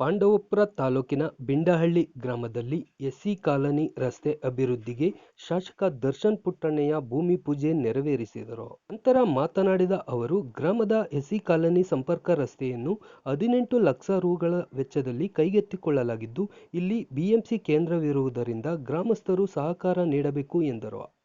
ಪಾಂಡವಪುರ ತಾಲೂಕಿನ ಬಿಂಡಹಳ್ಳಿ ಗ್ರಾಮದಲ್ಲಿ SC colony ರಸ್ತೆ ಅಭಿವೃದ್ಧಿಗೆ ಶಾಸಕ ದರ್ಶನ್ ಪುಟ್ಟಣ್ಣಯ್ಯ ಭೂಮಿ ಪೂಜೆ ನೆರವೇರಿಸಿದರು. ನಂತರ ಮಾತನಾಡಿದ ಅವರು, ಗ್ರಾಮದ ಎಸ್ಸಿ ಕಾಲನಿ ಸಂಪರ್ಕ ರಸ್ತೆಯನ್ನು ಹದಿನೆಂಟು ಲಕ್ಷ ರುಗಳ ವೆಚ್ಚದಲ್ಲಿ ಕೈಗೆತ್ತಿಕೊಳ್ಳಲಾಗಿದ್ದು, ಇಲ್ಲಿ ಬಿಎಂಸಿ ಕೇಂದ್ರವಿರುವುದರಿಂದ ಗ್ರಾಮಸ್ಥರು ಸಹಕಾರ ನೀಡಬೇಕು ಎಂದರು.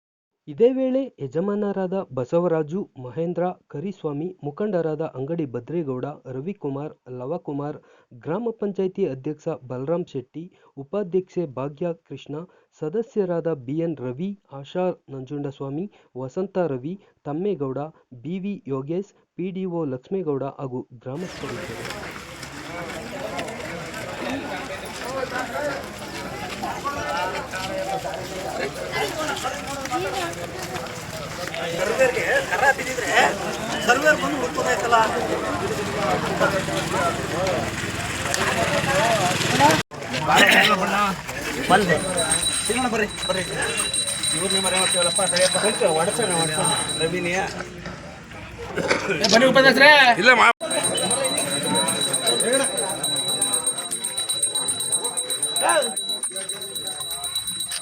ಇದೇ ವೇಳೆ ಯಜಮಾನರಾದ ಬಸವರಾಜು, ಮಹೇಂದ್ರ, ಕರಿಸ್ವಾಮಿ, ಮುಖಂಡರಾದ ಅಂಗಡಿ ಭದ್ರೇಗೌಡ, ರವಿಕುಮಾರ್, ಲವಕುಮಾರ್, ಗ್ರಾಮ ಪಂಚಾಯಿತಿ ಅಧ್ಯಕ್ಷ ಬಲರಾಮ್ ಶೆಟ್ಟಿ, ಉಪಾಧ್ಯಕ್ಷೆ ಭಾಗ್ಯ ಕೃಷ್ಣ, ಸದಸ್ಯರಾದ BN Ravi, Asha Nanjundaswamy, Vasantha Ravi, Thammegowda, BV Yogesh, PDO Lakshmegowda ಹಾಗೂ ಗ್ರಾಮಸ್ಥರಿದ್ದರು. ಕರ ಬಿದ್ದಿದ್ರೆ ಸರ್ವೇರ್ ಬಂದು ಹುಡ್ಕೋಬೇಕಲ್ಲ ಬಂದೆ. ಸಿಗೋಣ ಬರ್ರಿ ಬರ್ರಿ. ಇವ್ರನ್ನೇ ಮರೆ ಮಾಡ್ತೀವಲ್ಲಪ್ಪ ತಡೆಯಪ್ಪ ಒಡಸೋಣ ಒಡಸೋಣ ರವಿನಿಯ ಬನ್ನಿ ಉಪಾಧ್ಯಕ್ಷರೇ ಇಲ್ಲ ಮಾ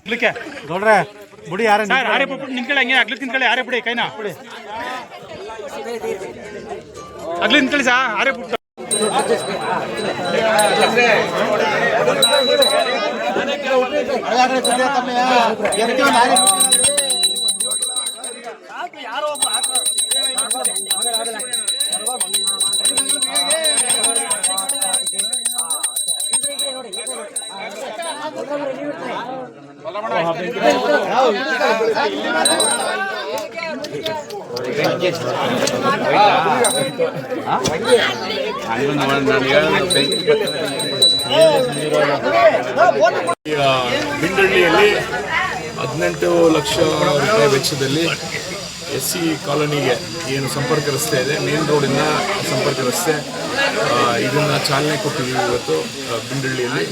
ಇಡ್ಲಿಕ್ಕೆ ನೋಡ್ರೆ ಬುಡಿ ಯಾರ ಸರ್ ಆರೆ ಬಿಟ್ಬಿಟ್ಟು ನಿಂತ್ಕೊಳ್ಳಿ ಹಂಗೆ ಅಗ್ಲಿ ತಿನ್ಕೊಳ್ಳಿ ಆರೆ ಬಿಡಿ ಕೈನ ಅಗ್ಲಿ ನಿಂತ್ಕೊಳ್ಳಿ ಸಾ ಆರೆ ಬಿಟ್ಟು ಈಗ ಬಿಂಡಳ್ಳಿಯಲ್ಲಿ ಹದಿನೆಂಟು ಲಕ್ಷ ರೂಪಾಯಿ ವೆಚ್ಚದಲ್ಲಿ ಎಸ್ ಸಿ ಕಾಲೋನಿಗೆ ಏನು ಸಂಪರ್ಕ ರಸ್ತೆ ಇದೆ ಮೇನ್ ರೋಡಿನ ಸಂಪರ್ಕ ರಸ್ತೆ. ಇದನ್ನು ಚಾಲನೆ ಕೊಟ್ಟಿದ್ದೀವಿ ಇವತ್ತು ಬಿಂಡಳ್ಳಿಯಲ್ಲಿ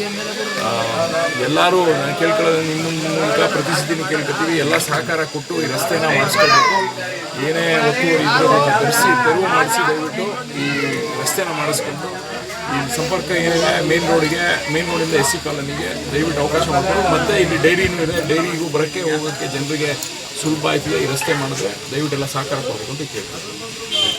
ಎಲ್ಲರೂ ನಾನು ಕೇಳ್ಕೊಳ್ಳೋದು ನಿಮ್ಮ ಮೂಲಕ ಪ್ರತಿಸಿದ್ದೀನಿ ಕೇಳ್ಕೊತೀವಿ. ಎಲ್ಲ ಸಹಕಾರ ಕೊಟ್ಟು ಈ ರಸ್ತೆನ ಮಾಡಿಸ್ಕೊಳ್ಬೇಕು. ಏನೇ ಒತ್ತುವರಿ ಇದ್ರೂ ತರಿಸಿ, ತೆರವು ಮಾಡಿಸಿ ದಯವಿಟ್ಟು ಈ ರಸ್ತೆನ ಮಾಡಿಸ್ಕೊಂಡು ಈ ಸಂಪರ್ಕ ಏನಿದೆ ಮೇನ್ ರೋಡ್ಗೆ ಮೇನ್ ರೋಡಿಂದ ಎಸ್ ಸಿ ಕಾಲೋನಿಗೆ ದಯವಿಟ್ಟು ಅವಕಾಶ ಮಾಡಿಕೊಂಡು ಮತ್ತು ಇಲ್ಲಿ ಡೈರಿನೂ ಇದೆ. ಡೈರಿಗೂ ಬರೋಕ್ಕೆ ಹೋಗೋಕ್ಕೆ ಜನರಿಗೆ ಸುಲಭ ಆಯ್ತದೆ. ಈ ರಸ್ತೆ ಮಾಡಿದ್ರೆ ದಯವಿಟ್ಟು ಎಲ್ಲ ಸಹಕಾರ ಕೊಡಬೇಕು ಅಂತ ಕೇಳ್ತೀನಿ